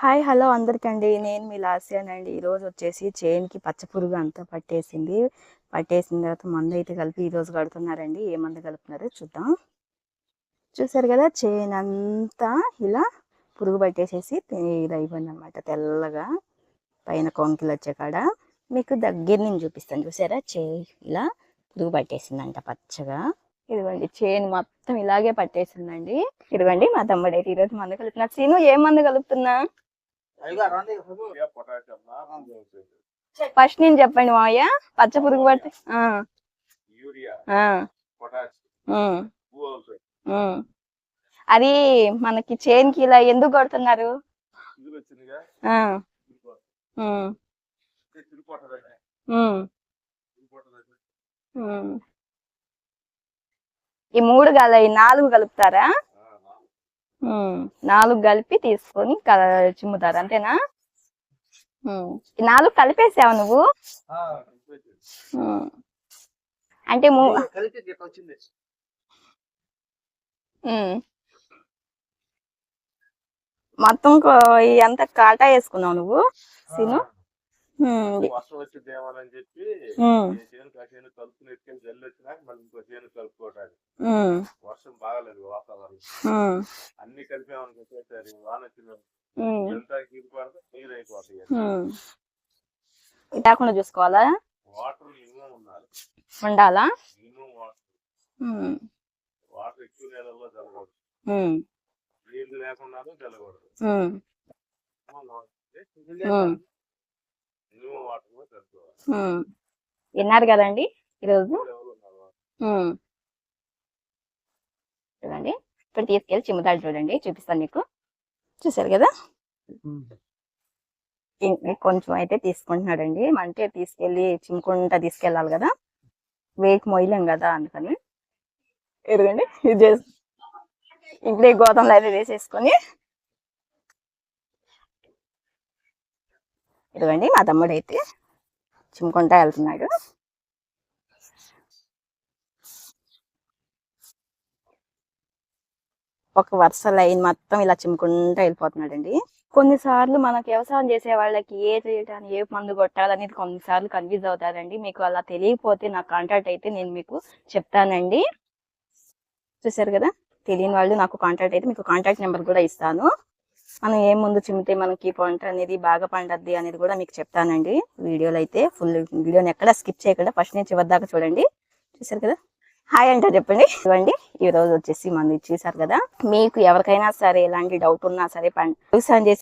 Hi hello అందరికండి. నేను మీ లాస్యానండి. ఈరోజు వచ్చేసి చేనుకి పచ్చ పురుగు అంతా పట్టేసింది. పట్టేసిన తర్వాత మందు అయితే కలిపి ఈరోజు కడుతున్నారండి. ఏ మందు కలుపుతున్నారో చూద్దాం. చూసారు కదా చేన్ అంతా ఇలా పురుగు పట్టేసేసి ఇది అయిపోయింది అనమాట తెల్లగా. పైన కొంకిలు వచ్చే కాడ. మీకు దగ్గర నుంచి చూపిస్తాను. చూసారా? చే ఇలా పురుగు పట్టేసిందంట పచ్చగా. ఇదిగోండి చేను మొత్తం ఇలాగే పట్టేసిందండి. ఇదిగోండి మా తమ్ముడు అయితే ఈరోజు మందు కలుపుతున్నా సీను ఏ మందు కలుపుతున్నా? ఫస్ట్ నేను చెప్పండి మావయ్య పచ్చ పురుగు పట్టి. అది మనకి చేన్కి ఇలా ఎందుకు కొడుతున్నారు. ఈ మూడు కల ఈ నాలుగు కలుపుతారా? నాలుగు కలిపి తీసుకొని చిమ్ముతారు అంతేనా? నాలుగు కలిపేసావు నువ్వు. అంటే. మొత్తం అంతా కాటా వేసుకున్నావు నువ్వు సీను. వర్షం బాగాలేదు వాతావరణం. వాన వచ్చిన పడితే నీరు అయిపోతాయి లేకుండా చూసుకోవాలా? వాటర్ మినిమం ఉండాలి. ఉండాలా? Minimum water. వాటర్ ఎక్కువ జరగకూడదు. లేకుండా జరగకూడదు. మినిమం వాటర్ కూడా. విన్నారు కదండి ఈరోజు. చూడండి. ఇప్పుడు తీసుకెళ్ళి చిమ్ముతాడు చూడండి చూపిస్తాను మీకు. చూసారు కదా? కొంచెం అయితే తీసుకుంటున్నాడండి. అంటే తీసుకెళ్ళి చిమ్ముకుంటా తీసుకెళ్ళాలి కదా. వెయిట్ మొయ్యలేం కదా అందుకని. ఎదుగండి ఇది చేసి ఇప్పుడు గోతంలో అయితే వేసేసుకొని. ఇదిగోండి మా తమ్ముడు అయితే చిమ్ముకుంటా వెళ్తున్నాడు. ఒక వరుస లైన్ మొత్తం ఇలా చిమ్ముకుంటా వెళ్ళిపోతున్నాడండి. కొన్నిసార్లు మనకు వ్యవసాయం చేసే వాళ్ళకి ఏ చేయటాన్ని ఏ మందు కొట్టాలనేది కొన్నిసార్లు కన్ఫ్యూజ్ అవుతారండి. మీకు అలా తెలియకపోతే నాకు కాంటాక్ట్ అయితే నేను మీకు చెప్తానండి. చూసారు కదా? తెలియని వాళ్ళు నాకు కాంటాక్ట్ అయితే మీకు కాంటాక్ట్ నెంబర్ కూడా ఇస్తాను. మనం ఏ ముందు చిమ్మితే మనకి పంట అనేది బాగా పండద్ది అనేది కూడా మీకు చెప్తానండి. వీడియోలో అయితే ఫుల్ వీడియోని ఎక్కడ స్కిప్ చేయకుండా ఫస్ట్ నుంచి చివరి దాకా చూడండి. చూసారు కదా? హాయ్ అంటే చెప్పండి. ఇవ్వండి. ఈ రోజు వచ్చేసి మనం ఇచ్చేసారు కదా. మీకు ఎవరికైనా సరే ఎలాంటి డౌట్ ఉన్నా సరే పని వ్యవసాయం చేసి